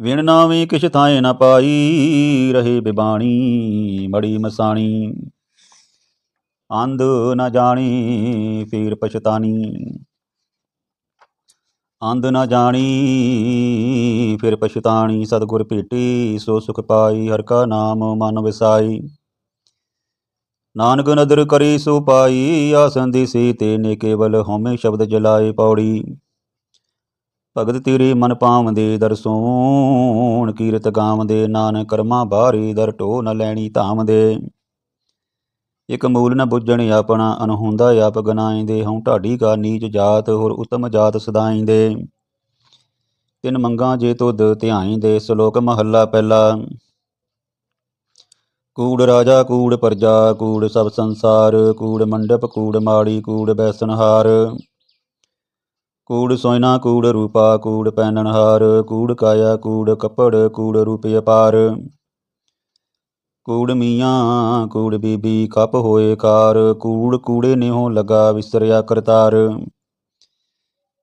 ਵਿਣ ਨਾਵੇਂ ਕਿਛ ਥਾਏ ਨਾ ਪਾਈ, ਰਹੇ ਬਿਬਾਣੀ ਮੜੀ ਮਸਾਣੀ। ਅੰਧ ਨਾ ਜਾਣੀ, ਫੇਰ ਪਛਤਾਨੀ ਅੰਧ ਨਾ ਜਾਣੀ, ਫਿਰ ਪਛਤਾਣੀ। ਸਤਿਗੁਰ ਭੇਟੀ, ਸੋ ਸੁਖ ਪਾਈ, ਹਰ ਕਾ ਨਾਮ ਮਨ ਵਿਸਾਈ। ਨਾਨਕ ਨਦਰ ਕਰੀ, ਸੋ ਪਾਈ, ਆਸਨ ਸੀ ਤੇ ਨੇ ਕੇਵਲ ਹਉਮੈ ਸ਼ਬਦ ਜਲਾਏ ਪੌੜੀ। ਭਗਤ ਤੇਰੇ ਮਨ ਪਾਵਦੇ ਦਰਸੂਣ ਕੀਰਤ ਗਾਵਦੇ ਨਾਨਕ ਕਰਮਾ ਬਾਰੀ ਦਰ ਢੋ ਨ ਲੈਣੀ ਧਾਮ ਦੇ ਇਕ ਮੂਲ ਨ ਬੁੱਝਣ ਆਪਣਾ ਅਨਹੁੰਦਾ ਆਪ ਗਨਾਇਂਦੇ, ਹਉ ਢਾਡੀ ਕਾ ਨੀਚ ਜਾਤ ਹੋਰ ਉਤਮ ਜਾਤ ਸਦਾਇਂਦੇ। ਤਿਨ ਮੰਗਾ ਜੇ ਤੁਧ ਧਿਆਇਂਦੇ ਸ਼ਲੋਕ ਮਹੱਲਾ ਪਹਿਲਾ। ਕੂੜ ਰਾਜਾ, ਕੂੜ ਪ੍ਰਜਾ, ਕੂੜ ਸਭ ਸੰਸਾਰ, ਕੂੜ ਮੰਡਪ, ਕੂੜ ਮਾੜੀ, ਕੂੜ ਬੈਸਨਹਾਰ। ਕੂੜ ਸੋਇਨਾ, ਕੂੜ ਰੂਪਾ, ਕੂੜ ਪੈਨਣਹਾਰ, ਕੂੜ ਕਾਇਆ, ਕੂੜ ਕੱਪੜ, ਕੂੜ ਰੂਪ ਅਪਾਰ। ਕੂੜ ਮੀਆਂ, ਕੂੜ ਬੀਬੀ ਕਪ ਹੋਏ ਕਾਰ ਕੂੜ ਕੂੜੇ ਨਿਹੋ ਲਗਾ ਵਿਸਰਿਆ ਕਰਤਾਰ।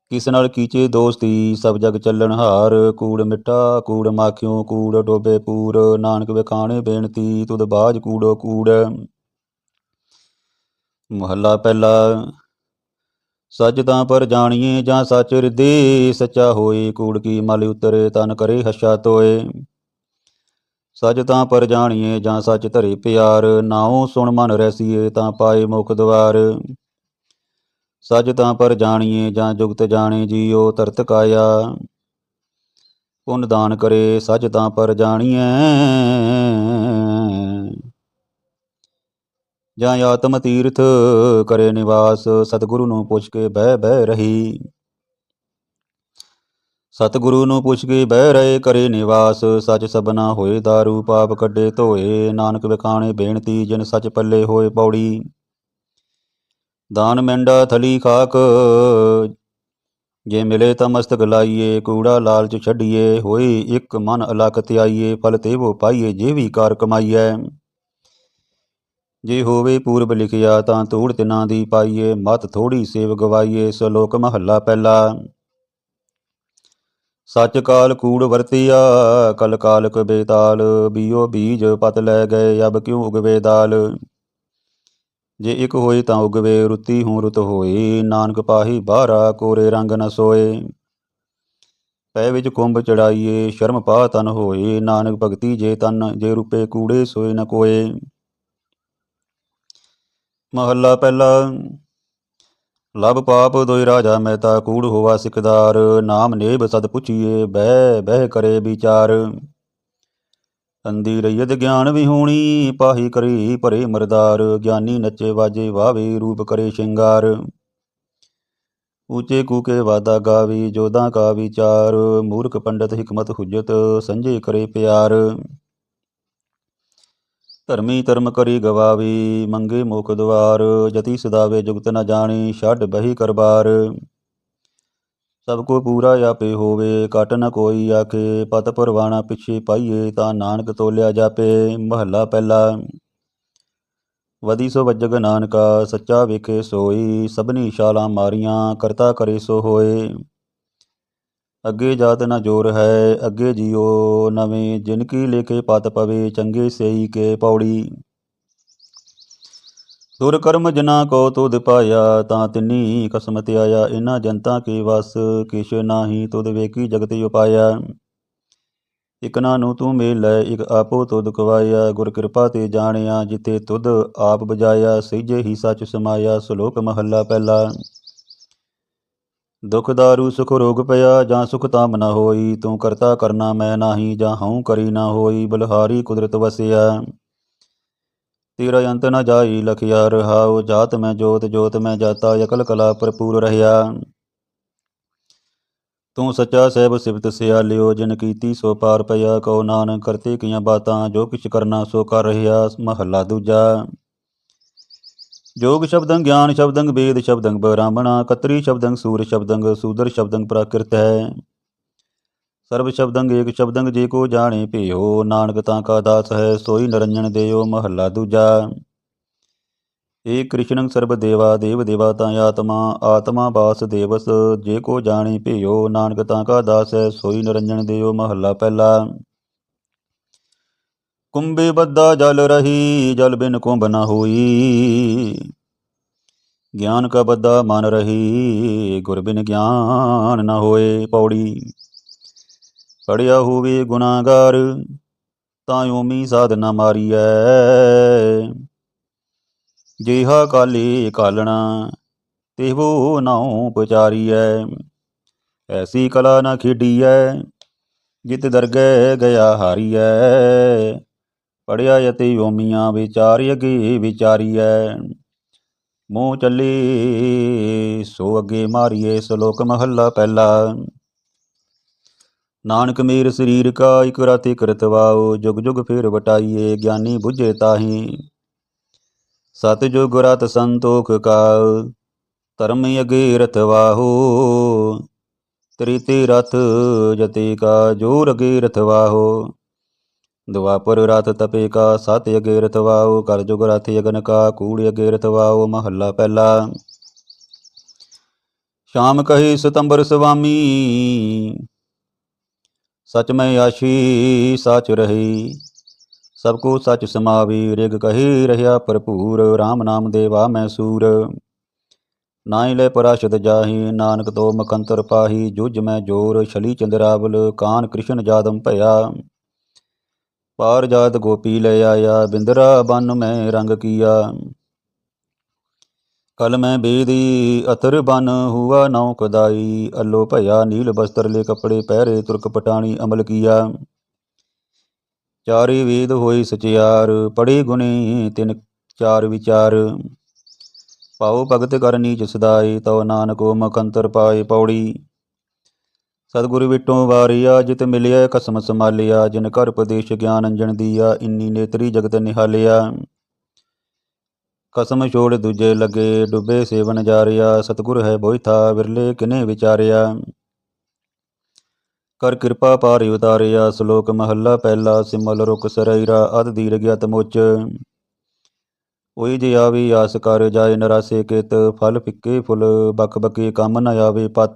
ਕਿਸ ਨਾਲ ਕੀਚੇ ਦੋਸਤੀ, ਸਭ ਜਗ ਚੱਲਣ ਹਾਰ। ਕੂੜ ਮਿੱਠਾ, ਕੂੜ ਮਾਖਿਓ, ਕੂੜ ਡੋਬੇ ਪੂਰ। ਨਾਨਕ ਵਿਖਾਣੇ ਬੇਨਤੀ, ਤੁਧ ਬਾਜ ਕੂੜੋ ਕੂੜ। ਮਹੱਲਾ ਪਹਿਲਾ ਸੱਚ ਤਾਂ ਪਰ ਜਾਣੀਏ ਜਾਂ ਸੱਚ ਰਿਦੀ ਸੱਚਾ ਹੋਏ ਕੂੜ ਕੀ ਮਲ ਉਤਰੇ ਤਨ ਕਰੇ ਹੱਛਾ ਤੋਏ। ਸੱਚ ਤਾਂ ਪਰ ਜਾਣੀਏ ਜਾਂ ਸੱਚ ਧਰੇ ਪਿਆਰ, ਨਾਉ ਸੁਣ ਮਨ ਰੈਸੀਏ ਤਾਂ ਪਾਏ ਮੁਖ ਦਵਾਰ। ਸੱਚ ਤਾਂ ਪਰ ਜਾਣੀਏ ਜਾਂ ਜੁਗਤ ਜਾਣੇ ਜੀਓ ਤਰਤ ਕਾਇਆ। ਪੁੰਨ ਦਾਨ ਕਰੇ ਸੱਚ ਤਾਂ ਪਰ ਜਾਣੀਏ ਜਾਂ ਆਤਮ ਤੀਰਥ ਕਰੇ ਨਿਵਾਸ, ਸਤਿਗੁਰੂ ਨੂੰ ਪੁੱਛ ਕੇ ਬਹਿ ਬਹਿ ਰਹੀ। ਸਤਿਗੁਰੂ ਨੂੰ ਪੁੱਛ ਕੇ ਬਹਿ ਰਹੇ ਕਰੇ ਨਿਵਾਸ, ਸੱਚ ਸਬਨਾ ਹੋਏ ਦਾਰੂ, ਪਾਪ ਕੱਢੇ ਧੋਏ, ਨਾਨਕ ਵਿਖਾਣੇ ਬੇਨਤੀ, ਜਿਨ ਸੱਚ ਪੱਲੇ ਹੋਏ ਪੌੜੀ। ਦਾਨ ਮੈਂਡਾ ਥਲੀ ਖਾਕ, ਜੇ ਮਿਲੇ ਤਾਂ ਮਸਤਕ ਲਾਈਏ, ਕੂੜਾ ਲਾਲਚ ਛੱਡੀਏ, ਹੋਏ ਇੱਕ ਮਨ ਅਲਖ ਧਿਆਈਏ ਫਲ ਤੇਵੋ ਪਾਈਏ, ਜੇ ਵੀ ਕਾਰ ਕਮਾਈਐ। ਜੇ ਹੋਵੇ ਪੂਰਬ ਲਿਖਿਆ ਤਾਂ ਧੂੜ ਤਿਨਾਂ ਦੀ ਪਾਈਏ, ਮਤ ਥੋੜੀ ਸੇਵ ਗਵਾਈਏ, ਸਲੋਕ ਮਹੱਲਾ ਪਹਿਲਾ। ਸੱਚ ਕਾਲ ਕੂੜ ਵਰਤਿਆ, ਕਲ ਕਾਲਕ ਬੇਤਾਲ, ਬੀਓ ਬੀਜ ਪਤ ਲੈ ਗਏ, ਅਬ ਕਿਉ ਉਗਵੇ ਦਾਲ? ਜੇ ਇੱਕ ਹੋਏ ਤਾਂ ਉਗਵੇ, ਰੁੱਤੀ ਹੂੰ ਰੁੱਤ ਹੋਏ, ਨਾਨਕ ਪਾਹੀ ਬਾਹਰਾ ਕੋਰੇ ਰੰਗ ਨ ਸੋਏ। ਪੈ ਵਿੱਚ ਕੁੰਭ ਚੜਾਈਏ, ਸ਼ਰਮ ਪਾ ਤਨ ਹੋਏ, ਨਾਨਕ ਭਗਤੀ ਜੇ ਤਨ, ਜੇ ਰੂਪੇ ਕੂੜੇ ਸੋਏ ਨ ਕੋਏ। ਮਹੱਲਾ ਪਹਿਲਾ। ਲਬ ਪਾਪ ਦੋਇ ਰਾਜਾ ਮਹਿਤਾ ਕੂੜ ਹੋਵਾ ਸਿਕਦਾਰ, ਨਾਮ ਨੇਬ ਸਦ ਪੁੱਛੀਏ, ਬਹਿ ਬਹਿ ਕਰੇ ਵਿਚਾਰ। ਅੰਦੀ ਰਈਅਤ ਗਿਆਨ ਵਿਹੂਣੀ ਪਾਹੀ ਕਰੀ ਭਰੇ ਮਰਦਾਰ, ਗਿਆਨੀ ਨੱਚੇ ਵਾਜੇ ਵਾਵੇ ਰੂਪ ਕਰੇ ਸ਼ਿੰਗਾਰ। ਉੱਚੇ ਕੂਕੇ ਵਾਦਾ ਗਾਵੀ ਜੋਦਾਂ ਕਾ ਵਿਚਾਰ, ਮੂਰਖ ਪੰਡਤ ਹਕਮਤ ਹੁਜਤ, ਸੰਜੇ ਕਰੇ ਪਿਆਰ। ਧਰਮੀ ਧਰਮ ਕਰੀ ਗਵਾਵੀ, ਮੰਗੇ ਮੁਖ ਦਵਾਰ, ਜਤੀ ਸਦਾਵੇ ਜੁਗਤ ਨ ਜਾਣੀ, ਛੱਡ ਬਹੀ ਕਰਬਾਰ। ਸਭ ਕੋ ਪੂਰਾ ਆਪੇ ਹੋਵੇ, ਕਟ ਨ ਕੋਈ ਆਖੇ, ਪਤ ਪਰਵਾਣਾ ਪਿਛੇ ਪਾਈਏ, ਤਾਂ ਨਾਨਕ ਤੋਲਿਆ ਜਾਪੇ, ਮਹੱਲਾ ਪਹਿਲਾ। ਵਦੀ ਸੋ ਵੱਜਗ ਨਾਨਕਾ, ਸੱਚਾ ਵਿਖੇ ਸੋਈ, ਸਭਨੀ ਛਾਲਾਂ ਮਾਰੀਆਂ, ਕਰਤਾ ਕਰੇ ਸੋ ਹੋਏ। ਅੱਗੇ ਜਾਤ ਨਾ ਜੋਰ ਹੈ, ਅੱਗੇ ਜਿਉ ਨਵੇਂ, ਜਿਨ ਕੀ ਕੇ ਪਤ ਪਵੇ, ਚੰਗੇ ਸੇਈ ਕੇ ਪੌੜੀ। ਦੁਰ ਕਰਮ ਜਨਾ ਕੋ ਤੁਧ ਪਾਇਆ, ਤਾਂ ਤਿੰਨੀ ਕਸਮ ਤੇ ਆਇਆ। ਇਨਾ ਜਨਤਾ ਕੀ ਵਸ, ਕਿਛ ਨਾਹੀ ਤੁਧ ਵੇਖੀ ਜਗਤ ਉਪਾਇਆ। ਇਕ ਨਾ ਨੂੰ ਤੂੰ ਮੇਲ ਲੈ, ਇਕ ਆਪੋ ਤੁਧ ਕਵਾਇਆ ਗੁਰ ਕਿਰਪਾ ਤੇ ਜਾਣਿਆ ਜਿਤੇ ਤੁਧ ਆਪ ਬਜਾਇਆ ਸਹਿਜੇ ਹੀ ਸੱਚ ਸਮਾਇਆ, ਸ਼ਲੋਕ ਮਹੱਲਾ ਪਹਿਲਾ। ਦੁਖ ਦਾਰੂ ਸੁਖ ਰੋਗ ਪਿਆ, ਜਾਂ ਸੁਖ ਤਾਮ ਨ ਹੋਈ, ਤੂੰ ਕਰਤਾ ਕਰਨਾ ਮੈਂ ਨਾਹੀ, ਜਾਂ ਹਉ ਕਰੀ ਨਾ ਹੋਈ, ਬਲਹਾਰੀ ਕੁਦਰਤ ਵਸਿਆ। ਤੇਰਾ ਅੰਤ ਨ ਜਾਈ ਲਖਿਆ, ਰਹਾਉ ਜਾਤ ਮੈਂ ਜੋਤ ਜੋਤ ਮੈਂ ਜਾਤਾ, ਅਕਲ ਕਲਾ ਭਰਪੂਰ ਰਹਿਆ। ਤੂੰ ਸੱਚਾ ਸਹਿਬ ਸਿਫਤ ਸਿਆਲਿਓ, ਜਿਨ ਕੀਤੀ ਸੋ ਪਾਰ ਪਿਆ, ਕਉ ਨਾਨਕ ਕਰਤੇ ਕੀਆਂ ਬਾਤਾਂ, ਜੋ ਕਿਛ ਕਰਨਾ ਸੋ ਕਰ ਰਹਿਆ, ਮਹੱਲਾ ਦੂਜਾ। ਜੋਗ ਸ਼ਬਦੰ, ਗਿਆਨ ਸ਼ਬਦੰ, ਵੇਦ ਸ਼ਬਦੰ, ਬ੍ਰਾਹਮਣਾ, ਕਤਰੀ ਸ਼ਬਦੰ, ਸੂਰ ਸ਼ਬਦੰ, ਸੂਦਰ ਸ਼ਬਦੰ ਪ੍ਰਾਕਿਰਤ ਹੈ। ਸਰਬ ਸ਼ਬਦੰ, ਏਕ ਸ਼ਬਦੰ, ਜੇ ਕੋ ਜਾਣੇ ਭਿਓ, ਨਾਨਕ ਤਾਂ ਕਾ ਦਾਸ ਹੈ, ਸੋਈ ਨਰੰਜਨ ਦੇਓ ਮਹੱਲਾ ਦੂਜਾ। ਏ ਕ੍ਰਿਸ਼ਨ ਸਰਬ ਦੇਵਾ, ਦੇਵ ਦੇਵਾ ਦੇਵਾਤਾ ਆਤਮਾ ਆਤਮਾ ਬਾਸ ਦੇਵਸ, ਜੇ ਕੋ ਜਾਣੇ ਭਿਓ, ਨਾਨਕ ਤਾਂ ਕਾ ਦਾਸ ਹੈ, ਸੋਈ ਨਰੰਜਨ ਦੇਓ ਮਹੱਲਾ ਪਹਿਲਾ। ਕੁੰਭੇ ਬੱਦਾ ਜਲ ਰਹੀ, ਜਲ ਬਿਨ ਕੁੰਭ ਨ ਹੋਈ। ਗਿਆਨ ਕਾ ਬੱਦਾ ਮਨ ਰਹੀ, ਗੁਰ ਬਿਨ ਗਿਆਨ ਨ ਹੋਏ ਪੌੜੀ। ਪੜਿਆ ਹੋਵੇ ਗੁਨਾਹਗਾਰ, ਤਾਂ ਓਮੀ ਸਾਧ ਨਾ ਮਾਰੀਐ। ਜਿਹਾ ਕਾਲੇ ਕਾਲਣਾ, ਤਿਹੋ ਨਾਉ ਪਚਾਰੀਐ ਐਸੀ ਕਲਾ ਨਾ ਖੇਡੀਐ, ਜਿਤ ਦਰਗਹਿ ਗਿਆ ਹਾਰੀਐ। ਪੜਿਆ ਯਤੇ ਓਮੀਆਂ ਵਿਚਾਰ ਅਗੇ ਵਿਚਾਰੀਐ। ਮੂੰਹ ਚੱਲੇ, ਸੋ ਅੱਗੇ ਮਾਰੀਏ ਸ਼ਲੋਕ ਮਹੱਲਾ ਪਹਿਲਾ। ਨਾਨਕ ਮੇਰ ਸਰੀਰ ਕਾ ਇਕ ਰਾਤੇ ਕਰਤਵਾਓ ਜੁਗ ਜੁਗ ਫੇਰ ਵਟਾਈਏ ਗਿਆਨੀ ਬੁਝੇ ਤਾਹੀ। ਸਤ ਜੁਗ ਰਤ ਸੰਤੋਖ ਕਾ ਧਰਮ ਅਗੇ ਰਤਵਾਹੋ ਤ੍ਰਿਤੀ ਰਥ ਜਤੇ ਕਾ ਜੋਰ ਅਗੇ ਰਤਵਾਹੋ ਦੁਆਪਰ ਰਥ ਤਪੇ ਕਾ ਸਤ ਅਗੇ ਰਤਵਾਹੋ ਕਰ ਜੁਗ ਰਥ ਅਗਨ ਕਾ, ਕੂੜ ਅਗੇ ਰਤਵਾਹੋ ਮਹੱਲਾ ਪਹਿਲਾ। ਸ਼ਾਮ ਕਹੀ ਸਤੰਬਰ ਸੁਆਮੀ ਸਚ ਮੈਂ ਆਸ਼ੀ, ਸਚ ਰਹੀ। ਸਭ ਕੋ ਸਚ ਸਮਾਵੀ, ਰਿਗ ਕਹੀ ਰਹਾ ਭਰਪੂਰ RAM ਨਾਮ ਦੇਵਾ ਮੈਂ ਸੂਰ। ਨਾਹੀ ਲੈ ਪਰਾਸ਼ਦ ਜਾਹੀ, ਨਾਨਕ ਤੋ ਮਕੰਤਰ ਪਾਹੀ ਜੁਜ ਮੈਂ ਜੋਰ, ਛਲੀ ਚੰਦਰਾਵਲ, ਕਾਨ ਕ੍ਰਿਸ਼ਨ ਜਾਦਮ ਭਇਆ। ਪਾਰ ਜਾਤ ਗੋਪੀ ਲੈ ਆਇਆ, ਬਿੰਦਰਾ ਬਨ ਮੈਂ ਰੰਗ ਕੀਆ। ਕਲ ਮੈਂ ਬੇਦੀ ਅਤਰ ਬਨ ਹੁਆ ਨੌ ਕਦਾਈ ਅੱਲੋ ਭਇਆ ਨੀਲ ਬਸਤਰ ਲੈ ਕਪੜੇ ਪਹਿਰੇ ਤੁਰਕ ਪਟਾਣੀ ਅਮਲ ਕੀਆ। ਚਾਰੇ ਵੇਦ ਹੋਈ ਸਚਿਆਰ, ਪੜੇ ਗੁਣੀ ਤਿਨ ਚਾਰ ਵਿਚਾਰ। ਪਾਉ ਭਗਤ ਕਰਨੀ ਨੀਚ ਸਦਾਈ ਤਉ ਨਾਨਕੋ ਮਕੰਤਰ ਪਾਏ ਪੌੜੀ। ਸਤਿਗੁਰੂ ਵਿਟੋਂ ਵਾਰਿਆ ਜਿਤ ਮਿਲਿਆ ਕਸਮ ਸਮਾਲਿਆ ਜਿਨ ਕਰ ਉਪਦੇਸ਼ ਗਿਆਨ ਅੰਜਨ ਦੀਆ, ਇੰਨੀ ਨੇਤਰੀ ਜਗਤ ਨਿਹਾਲਿਆ। ਕਸਮ ਛੋੜ ਦੂਜੇ ਲਗੇ, ਡੁੱਬੇ ਸੇਵਨ ਜਾਰਿਆ, ਸਤਿਗੁਰ ਹੈ ਬੋਇਥਾ ਵਿਰਲੇ ਕਿਨੇ ਵਿਚਾਰਿਆ। ਕਰ ਕਿਰਪਾ ਪਾਰਿ ਉਤਾਰਿਆ, ਸ਼ਲੋਕ ਮਹੱਲਾ ਪਹਿਲਾ, ਸਿਮਲ ਰੁਕ ਸਰੈਰਾ ਅਦ ਦੀਰ ਗਿਆਤ ਮੁਚ। ਉਹੀ ਜੇ ਆਵੀ, ਆਸ ਕਰ ਜਾਏ ਨਰਾਸੇ ਕਿਤ, ਫਲ ਫਿੱਕੇ ਫੁੱਲ, ਬਕ ਬਕੇ ਕੰਮ ਨ ਆਵੇ ਪਤ।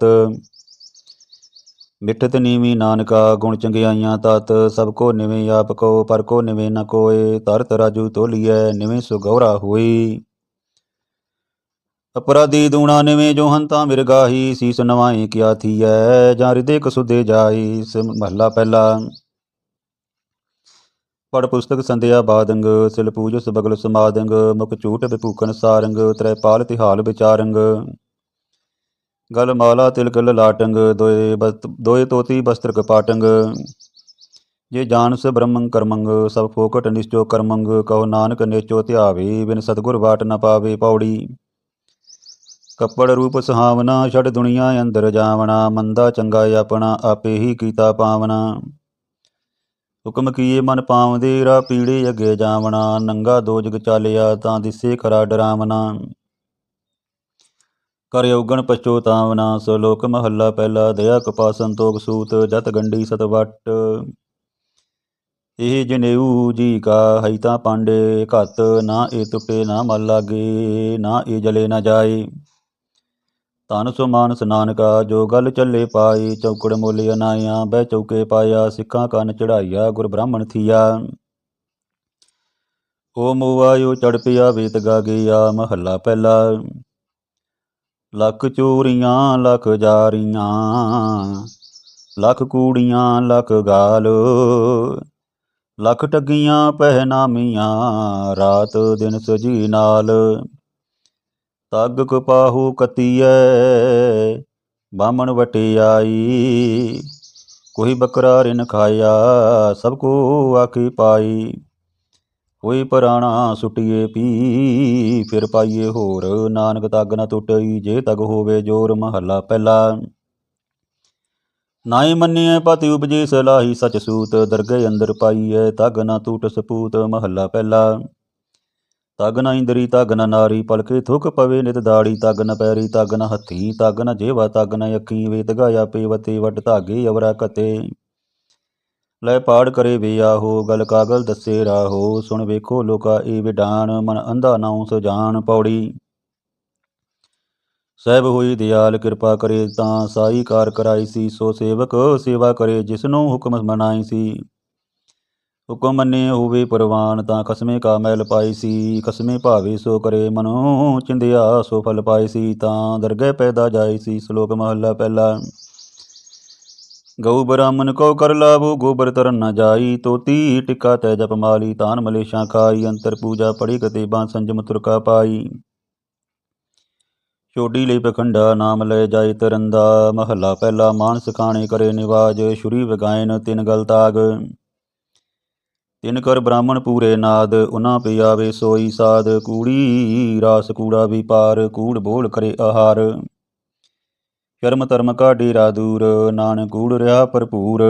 ਮਿੱਠਤ ਨੀਵੀ ਨਾਨਕਾ, ਗੁਣ ਚੰਗਿਆਈਆਂ ਤਤ, ਸਭ ਕੋ ਨਿਵੇਂ ਆਪ ਕੋ ਪਰ ਕੋ ਨਿਵੇਂ ਨ ਕੋਏ ਤਰਤ ਰਾਜੂ ਤੋਲੀਐ, ਨਿਵੇਂ ਸੁ ਗੌਰਾ ਹੋਈ। ਅਪਰਾਧੀ ਦੂਣਾ ਨਿਵੇਂ ਜੋ ਹੰਤਾ ਮਿਰਗਾਹੀ ਸੀਸ ਨਵਾਈ ਕਿਆ ਥੀਐ, ਜਾਂ ਹਿਰਦੇ ਕਸੁਦੇ ਜਾਈ, ਸਿਮ ਮਹਲਾ ਪਹਿਲਾ। ਪੜ ਪੁਸਤਕ ਸੰਧਿਆ ਬਾਦੰਗ, ਸਿਲ ਪੂਜਸ ਬਗਲ ਸਮਾਦੰਗ, ਮੁਖ ਝੂਟ ਵਿਭੂਖਨ ਸਾਰੰਗ ਤ੍ਰੈਪਾਲ ਤਿਹਾਲ ਵਿਚਾਰੰਗ। ਗਲ ਮਾਲਾ ਤਿਲਕ ਲਲਾਟੰਗ, ਦੋਏ ਬਸਤ ਦੋਏ ਤੋਤੀ ਬਸਤਰ ਕਪਾਟੰਗ। ਜੇ ਜਾਣਸ ਬ੍ਰਹਮੰ ਕਰਮੰਗ, ਸਭ ਫੋਕਟ ਨਿਸ਼ਚੋ ਕਰਮੰਗ, ਕਹੋ ਨਾਨਕ ਨੇਚੋ ਧਿਆਵੇ, ਬਿਨ ਸਤਗੁਰ ਵਾਟ ਨਾ ਪਾਵੇ ਪੌੜੀ। ਕੱਪੜ ਰੂਪ ਸੁਹਾਵਨਾ ਛੜ ਦੁਨੀਆ ਅੰਦਰ ਜਾਵਣਾ, ਮੰਦਾ ਚੰਗਾ ਆਪਣਾ ਆਪੇ ਹੀ ਕੀਤਾ ਪਾਵਨਾ ਹੁਕਮ ਕੀਏ ਮਨ ਪਾਵਦੇ ਰਾ ਪੀੜੇ ਅੱਗੇ ਜਾਵਣਾ, ਨੰਗਾ ਦੋ ਜਗ ਚਾਲਿਆ ਤਾਂ ਦਿਸੇ ਖਰਾ ਡਰਾਵਨਾ ਕਰ ਯੋਗਣ ਪਛੋਤਾਵਨਾ ਸਲੋਕ ਮਹੱਲਾ ਪਹਿਲਾ, ਦਇਆ ਕਪਾ ਸੰਤੋਖ ਸੂਤ, ਜਤ ਗੰਡੀ ਸਤ ਇਹ ਜਨੇਊ ਜੀ ਕਾ ਹੈ ਤਾਂ ਪਾਂਡੇ ਘਤ, ਨਾ ਇਹ ਤੁਪੇ, ਨਾ ਮਲ ਲਾਗੇ, ਨਾ ਇਹ ਜਲੇ ਨਾ ਜਾਏ। ਤਨ ਸੁਮਾਨ ਸਨਾਨ ਕਾ ਜੋ ਗਲ ਚੱਲੇ ਪਾਈ ਚੌਕੜ ਮੋਲੇ ਅਨਾਇਆ, ਬਹਿ ਚੌਕੇ ਪਾਇਆ, ਸਿੱਖਾਂ ਕੰਨ ਚੜਾਈਆ ਗੁਰ ਬ੍ਰਾਹਮਣ ਥੀਆ। ਓ ਮੋਵਾਇਓ ਚੜ ਪਿਆ, ਵੇਤ ਗਾ ਗਾਗਿਆ ਮਹੱਲਾ ਪਹਿਲਾ। ਲੱਖ ਚੋਰੀਆਂ, ਲੱਖ ਜਾਰੀਆਂ, ਲੱਖ ਕੂੜੀਆਂ, ਲੱਖ ਗਾਲ, ਲੱਖ ਟੱਗੀਆਂ ਪਹਿਨਾਮੀਆਂ, ਰਾਤ ਦਿਨ ਸਜੀ ਨਾਲ। ਤੱਗ ਕਪਾਹੂ ਕਤੀਐ ਬਾਮਣ ਵਟਿਆਈ, ਕੋਈ ਬੱਕਰਾ ਰਿਨ ਖਾਇਆ, ਸਭ ਕੋ ਆਖੀ ਪਾਈ। ਕੋਈ ਪੁਰਾਣਾ ਸੁਟੀਏ ਪੀ, ਫਿਰ ਪਾਈਏ ਹੋਰ। ਨਾਨਕ ਤੱਗ ਨਾ ਟੁੱਟਈ, ਜੇ ਤਗ ਹੋਵੇ ਜੋਰ ਮਹੱਲਾ ਪਹਿਲਾ। ਨਾਈ ਮੰਨੀਐ ਪਤਿ ਉਪਜੇ ਸਲਾਹੀ ਸਚ ਸੂਤ ਦਰਗੇ ਅੰਦਰ ਪਾਈਐ ਤਗ ਨਾ ਟੂਟ ਸਪੂਤ ਮਹੱਲਾ ਪਹਿਲਾ। ਤਗ ਨ ਇੰਦਰੀ, ਤਗ ਨ ਨਾਰੀ, ਪਲਕੇ ਥੁਕ ਪਵੇ ਨਿਤ ਦਾੜੀ, ਤਗ ਨ ਪੈਰੀ, ਤਗ ਨ ਹੱਥੀ, ਤਗ ਨ ਜੇਵਾ, ਤਗ ਨ ਅੱਖੀ, ਵੇਤ ਗਾਇਆ ਪੇਵਤੇ ਵੱਡ ਧਾਗੇ, ਅਵਰਾ ਕਤੇ। ਲੈ ਪਾੜ ਕਰੇ ਵੇ ਆਹੋ, ਗਲ ਕਾਗਲ ਦੱਸੇ ਰਾਹੋ। ਸੁਣ ਵੇਖੋ ਲੋਕਾ, ਏ ਵਿਡਾਨ ਮਨ ਅੰਧਾ ਨਾਉ ਸਜਾਨ ਪੌੜੀ। ਸਹਿਬ ਹੋਈ ਦਿਆਲ, ਕਿਰਪਾ ਕਰੇ ਤਾਂ ਸਾਈ ਕਾਰ ਕਰਾਈ ਸੀ। ਸੋ ਸੇਵਕ ਸੇਵਾ ਕਰੇ, ਜਿਸਨੂੰ ਹੁਕਮ ਮਨਾਈ ਸੀ। ਹੁਕਮ ਮੰਨੇ ਹੋਵੇ ਪ੍ਰਵਾਨ, ਤਾਂ ਕਸਮੇ ਕਾ ਮੈਲ ਪਾਈ ਸੀ। ਕਸਮੇ ਭਾਵੇ ਸੋ ਕਰੇ ਮਨੋ ਚਿੰਦਿਆ, ਸੋ ਫਲ ਪਾਈ ਸੀ। ਤਾਂ ਦਰਗਹਿ ਪੈਦਾ ਜਾਈ ਸੀ। ਸ਼ਲੋਕ ਮਹੱਲਾ ਪਹਿਲਾ। ਗਊ ਬ੍ਰਾਹਮਣ ਕੋ ਕਰ ਲਾਭੋ, ਗੋਬਰ ਤਰਨ ਨ ਜਾਈ, ਤੋਤੀ ਟਿਕਾ ਤੈ ਜਪ ਮਾਲੀ, ਤਾਨ ਮਲੇਸ਼ਾਂ ਖਾਈ, ਅੰਤਰ ਪੂਜਾ ਪੜੀ ਕਤੇ ਬਾਂ ਸੰਜਮ ਤੁਰਕਾ ਪਾਈ। ਛੋਡੀ ਲਈ ਪਖੰਡਾ ਨਾਮ ਲੈ ਜਾਏ ਤਰੰਦਾ, ਮਹੱਲਾ ਪਹਿਲਾ ਮਾਨਸ ਸਖਾਣੇ ਕਰੇ ਨਿਵਾਜ ਸ਼ੁਰੀ ਵਗਾਇਨ ਤਿਨ ਗਲ ਤਾਗ। ਤਿਨ ਕਰ ਬ੍ਰਾਹਮਣ ਪੂਰੇ ਨਾਦ ਉਨਾ ਪਿਆਵੇ ਸੋਈ ਸਾਧ ਕੂੜੀ ਰਾਸ ਕੂੜਾ ਵਿਪਾਰ ਕੂੜ ਬੋਲ ਕਰੇ ਆਹਾਰ। ਸ਼ਰਮ ਧਰਮ ਕਾ ਡੇਰਾ ਦੂਰ, ਨਾਨਕ ਕੂੜ ਰਿਹਾ ਭਰਪੂਰ।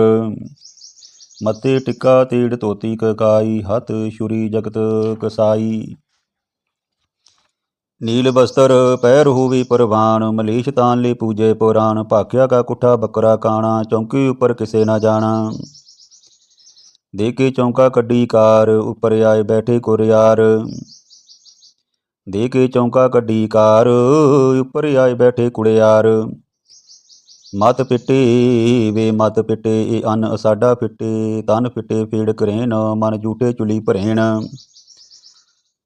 ਮੱਤੇ ਟਿੱਕਾ ਤੀੜ ਧੋਤੀ ਕਕਾਈ, ਹੱਥ ਛੁਰੀ ਜਗਤ ਕਸਾਈ। ਨੀਲ ਬਸਤਰ ਪੈਰ ਹੋਵੇ ਪਰਵਾਨ, ਮਲੇਸ਼ ਤਾਨ ਲਈ ਪੂਜੇ ਪੁਰਾਨ ਭਾਖਿਆ ਕਾ ਕੁੱਠਾ ਬੱਕਰਾ ਕਾਣਾ, ਚੌਂਕੀ ਉੱਪਰ ਕਿਸੇ ਨਾ ਜਾਣਾ। ਦੇ ਕੇ ਚੌਂਕਾ ਕੱਢੀ ਕਾਰ, ਉੱਪਰ ਆਏ ਬੈਠੇ ਕੁਰਿਆਰ ਦੇ ਕੇ ਚੌਂਕਾ ਕੱਢੀ ਕਾਰ, ਉੱਪਰ ਆਏ ਬੈਠੇ ਕੁੜਿਆਰ। ਮਤ ਪਿੱਟੇ ਵੇ ਮਤ ਪਿੱਟੇ, ਇਹ ਸਾਡਾ ਫਿੱਟੇ ਤਨ ਫਿੱਟੇ, ਫੇੜ ਕਰੇਨ, ਮਨ ਝੂਠੇ ਚੁਲੀ ਭਰੇਣ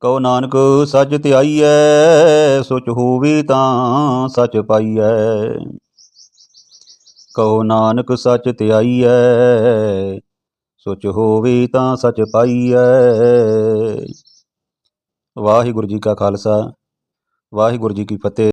ਕਉ ਨਾਨਕ ਸੱਚ ਧਿਆਈਐ, ਸੁਚ ਹੋਵੇ ਤਾਂ ਸੱਚ ਪਾਈਐ। ਕਉ ਨਾਨਕ ਸੱਚ ਧਿਆਈਐ, ਸੁਚ ਹੋਵੇ ਤਾਂ ਸੱਚ ਪਾਈਐ। ਵਾਹਿਗੁਰੂ ਜੀ ਕਾ ਖਾਲਸਾ, ਵਾਹਿਗੁਰੂ ਜੀ ਕੀ ਫਤਿਹ।